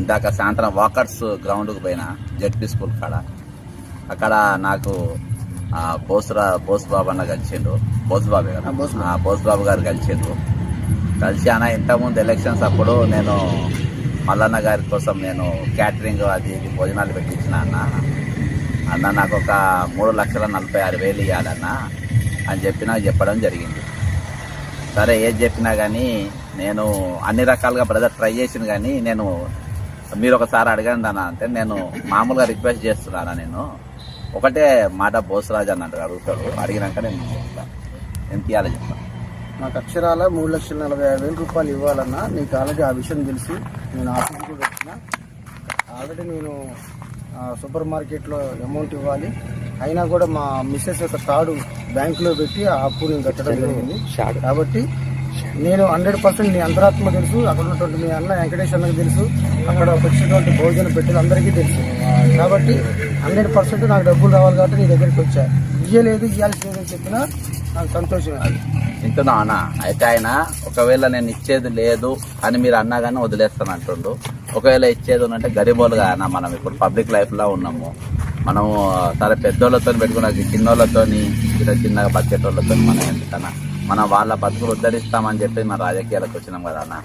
ఇందాక సాయంత్రం వాకర్స్ గ్రౌండ్కి పోయినా జడ్పీ స్కూల్ కాడ. అక్కడ నాకు బోసురా బోస్ బాబు అన్న కలిసిండు. బోస్ బాబే కదా బోస్ బాబు. గారు కలిసిండ్రు. కలిసి అన్న ఇంతకుముందు ఎలక్షన్స్ అప్పుడు నేను మల్లన్న గారి కోసం నేను క్యాటరింగ్ అది ఇది భోజనాలు పెట్టించిన అన్న. అన్న నాకు ఒక మూడు లక్షల నలభై ఆరు వేలు ఇవ్వాలన్న అని చెప్పి నాకు చెప్పడం జరిగింది. సరే ఏది చెప్పినా కానీ నేను అన్ని రకాలుగా బ్రదర్ ట్రై చేసిన కానీ నేను మీరు ఒకసారి అడగండి అన్న అంటే నేను మామూలుగా రిక్వెస్ట్ చేస్తున్నానా నేను. ఒకటే మాట బోసరాజు అన్నట్టు అడుగుతాడు. అడిగినాక నేను చెప్తాను ఎంత ఇవ్వాలి చెప్తాను నాకు అక్షరాల మూడు లక్షల నలభై ఐదు వేల రూపాయలు ఇవ్వాలన్నా నీకు ఆల్రెడీ ఆ విషయం తెలుసు. నేను ఆఫీస్ కూడా వచ్చిన ఆల్రెడీ నేను ఆ, సూపర్ మార్కెట్లో అమౌంట్ ఇవ్వాలి. అయినా కూడా మా మిస్సెస్ యొక్క తాడు బ్యాంకులో పెట్టి ఆ అప్పు నేను కట్టడం జరిగింది. కాబట్టి నేను హండ్రెడ్ పర్సెంట్ నీ అంతరాత్మ తెలుసు అక్కడ ఉన్నటువంటి మీ అన్న వెంకటేష్ అన్నకు తెలుసు అక్కడ వచ్చినటువంటి భోజన పెట్టెలు అందరికీ తెలుసు. కాబట్టి హండ్రెడ్ పర్సెంట్ నాకు డబ్బులు రావాలి కాబట్టి నీ దగ్గరికి వచ్చా. ఇయ్యలేదు ఇవ్వాల్సిందని చెప్పినా నాకు సంతోషమే వింటున్నా అన్న అయితే ఆయన ఒకవేళ నేను ఇచ్చేది లేదు అని మీరు అన్నా కానీ వదిలేస్తాను అంటుండు. ఒకవేళ ఇచ్చేది ఉందంటే గరిబోలుగా అన్న మనం ఇప్పుడు పబ్లిక్ లైఫ్లో ఉన్నాము. మనము సరే పెద్దోళ్ళతో పెట్టుకున్న చిన్నోళ్ళతో చిన్న చిన్నగా బతికేటోళ్ళతో మనం ఎందుకన్నా? మనం వాళ్ళ బతుకులు ఉద్ధరిస్తామని చెప్పి మన రాజకీయాలకు వచ్చినాం కదా అన్న.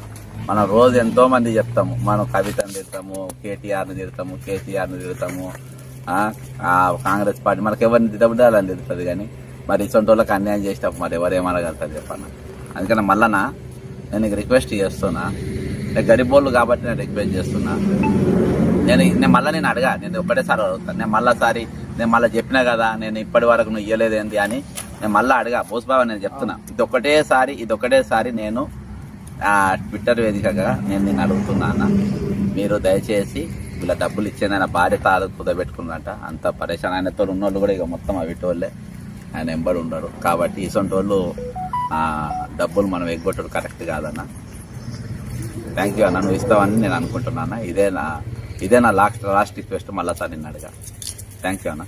మనం రోజు ఎంతో మంది చెప్తాము. మనం కవితను తిడతాము కేటీఆర్ని తిడతాము కేసీఆర్ని తిడతాము. కాంగ్రెస్ పార్టీ మనకు ఎవరిని తిట్టబుద్దాలని తిడుతుంది కానీ మరి ఇటువంటి వాళ్ళకి అన్యాయం చేసేటప్పుడు మరి ఎవరు ఏమనగలుగుతారు చెప్పన్న. అందుకని మళ్ళనా నేను నీకు రిక్వెస్ట్ చేస్తున్నా. నేను గరిబోళ్ళు కాబట్టి నేను రిక్వెస్ట్ చేస్తున్నా. నేను నేను మళ్ళీ నేను అడగా నేను ఒకటేసారి అడుగుతాను నేను మళ్ళాసారి నేను మళ్ళీ చెప్పినా కదా నేను ఇప్పటి వరకు నువ్వు ఇయ్యలేదు ఏంటి అని నేను మళ్ళీ అడగా బోస్బాబా నేను చెప్తున్నా. ఇది ఒకటేసారి ఇది ఒకటేసారి నేను ఆ, ట్విట్టర్ వేదికగా నేను నేను అడుగుతున్నా అన్న. మీరు దయచేసి వీళ్ళ డబ్బులు ఇచ్చేది ఆయన భార్య తాలు కుదబెట్టుకున్నట అంత పరేషాన్ ఆయనతో ఉన్నోళ్ళు కూడా ఇక మొత్తం అవిటోళ్ళే ఆయన ఎంబడి ఉండడు కాబట్టి ఇసొంటి వాళ్ళు డబ్బులు మనం ఎగ్గొట్టడు కరెక్ట్ కాదన్న. థ్యాంక్ యూ అన్న. నువ్వు ఇస్తావని నేను అనుకుంటున్నాను ఇదే నా ఇదే నా లాస్ట్ లాస్ట్ రిక్వెస్ట్. మళ్ళా సార్ నిన్ను అడగా. థ్యాంక్ యూ అన్న.